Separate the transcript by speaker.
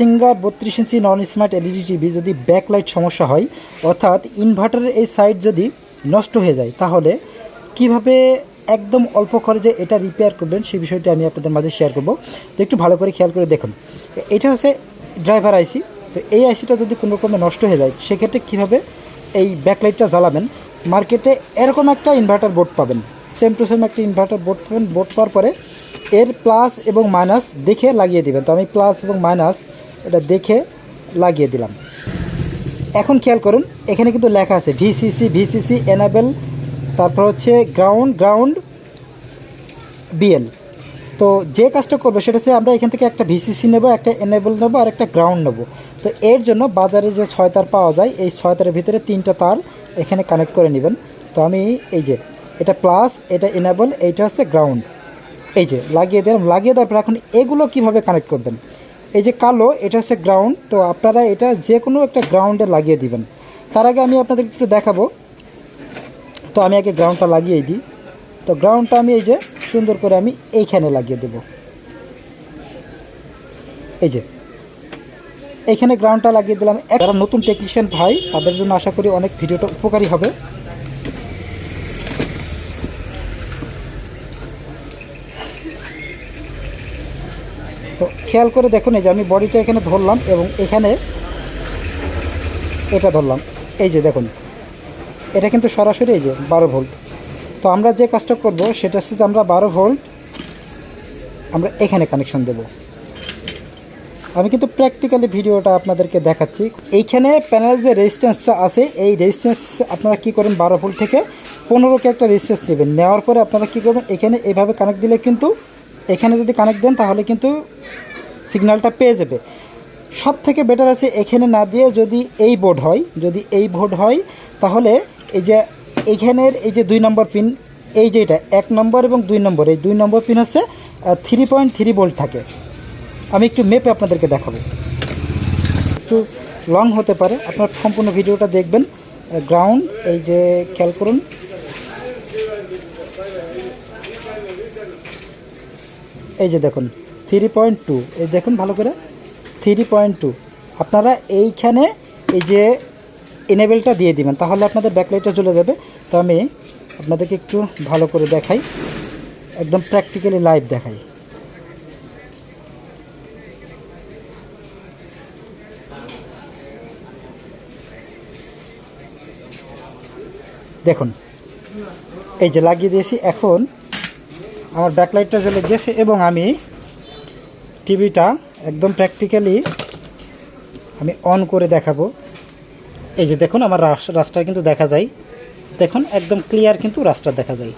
Speaker 1: Singer বত্রিশ ইঞ্চি non smart LED TV যদি backlight সমস্যা হয়, অর্থাৎ ইনভার্টারের এই সাইড যদি নষ্ট হয়ে যায়, তাহলে কীভাবে একদম অল্প খরচে এটা রিপেয়ার করবেন সেই বিষয়টি আমি আপনাদের মাঝে শেয়ার করব। তো একটু ভালো করে খেয়াল করে দেখুন। এটা হচ্ছে ড্রাইভার আইসি তো এই আইসিটা যদি কোনো রকমে নষ্ট হয়ে যায়, সেক্ষেত্রে কীভাবে এই ব্যাকলাইটটা জ্বালাবেন? মার্কেটে এরকম একটা ইনভার্টার বোর্ড পাবেন। সেম টু সেম একটা ইনভার্টার বোর্ড পাবেন। বোর্ড পাওয়ার পরে এর প্লাস এবং মাইনাস দেখে লাগিয়ে দেবেন। তো আমি প্লাস এবং মাইনাস এটা দেখে লাগিয়ে দিলাম। এখন খেয়াল করুন, এখানে কিন্তু লেখা আছে ভিসিসি ভিসিসি, এনাবেল, তারপর হচ্ছে গ্রাউন্ড গ্রাউন্ড, বিএল। তো যে কাজটা করব সেটা হচ্ছে আমরা এখান থেকে একটা ভিসিসি নেব, একটা এনেবল নেব আর একটা গ্রাউন্ড নেব। তো এর জন্য বাজারে যে ছয় তার পাওয়া যায়, এই ছয় তারের ভিতরে তিনটা তার এখানে কানেক্ট করে নেবেন। তো আমি এই যে, এটা প্লাস এটা এনেবল এইটা হচ্ছে গ্রাউন্ড এই যে, লাগিয়ে দিলাম, লাগিয়ে দেওয়ার পর এখন এগুলো কীভাবে কানেক্ট করবেন? এই যে কালো, এটা হচ্ছে গ্রাউন্ড তো আপনারা এটা যে কোনো একটা গ্রাউন্ডে লাগিয়ে দিবেন। তার আগে আমি আপনাদের একটু দেখাবো। তো আমি আগে গ্রাউন্ডটা লাগিয়ে দিই। তো গ্রাউন্ডটা আমি এই যে সুন্দর করে আমি এইখানে লাগিয়ে দেব। এই যে। এইখানে গ্রাউন্ডটা লাগিয়ে দিলাম। যারা নতুন টেকনিশিয়ান ভাই, তাদের জন্য আশা করি অনেক ভিডিওটা উপকারী হবে। তো খেয়াল করে দেখুন এই যে আমি বডিটা এখানে ধরলাম এবং এখানে এটা ধরলাম। এই যে দেখুন, এটা কিন্তু সরাসরি এই যে বারো ভোল্ট। তো আমরা যে কাজটা করব সেটা হচ্ছে আমরা বারো ভোল্ট আমরা এখানে কানেকশন দেব। আমি কিন্তু প্র্যাকটিক্যালি ভিডিওটা আপনাদেরকে দেখাচ্ছি। এইখানে প্যানেল যে রেজিস্ট্যান্সটা আছে, এই রেজিস্ট্যান্স আপনারা কি করেন বারো ভোল্ট থেকে পনেরোকে একটা রেজিস্ট্যান্স নেবেন। নেওয়ার পরে আপনারা কী করবেন, এখানে এইভাবে কানেক্ট দিলে কিন্তু এখানে যদি কানেক্ট দেন, তাহলে কিন্তু সিগন্যালটা পেয়ে যাবে। সব থেকে বেটার আছে এখানে না দিয়ে যদি এই বোর্ড হয়, যদি এই বোর্ড হয়, তাহলে এই যে এইখানের এই যে দুই নম্বর পিন এই যে এটা, এক নম্বর এবং দুই নম্বর এই দুই নম্বর পিন হচ্ছে থ্রি পয়েন্ট থ্রি ভোল্ট থাকে। আমি একটু মেপে আপনাদেরকে দেখাবো। একটু লং হতে পারে, আপনার সম্পূর্ণ ভিডিওটা দেখবেন। গ্রাউন্ড এই যে, খেয়াল করুন। এই যে দেখুন থ্রি পয়েন্ট টু এই দেখুন ভালো করে থ্রি পয়েন্ট টু আপনারা এইখানে এই যে এনেবেলটা দিয়ে দিবেন, তাহলে আপনাদের ব্যাকলাইটটা চলে যাবে। তো আমি আপনাদেরকে একটু ভালো করে দেখাই, একদম প্র্যাকটিক্যালি লাইভ দেখাই। দেখুন, এই যে লাগিয়ে দিয়েছি, এখন আমার ব্যাকলাইটটা চলে গেছে এবং আমি টিভিটা একদম প্র্যাকটিক্যালি আমি অন করে দেখাবো। এই যে দেখুন, আমার রাস্তা কিন্তু দেখা যায়। দেখুন, একদম ক্লিয়ার কিন্তু রাস্তা দেখা যায়।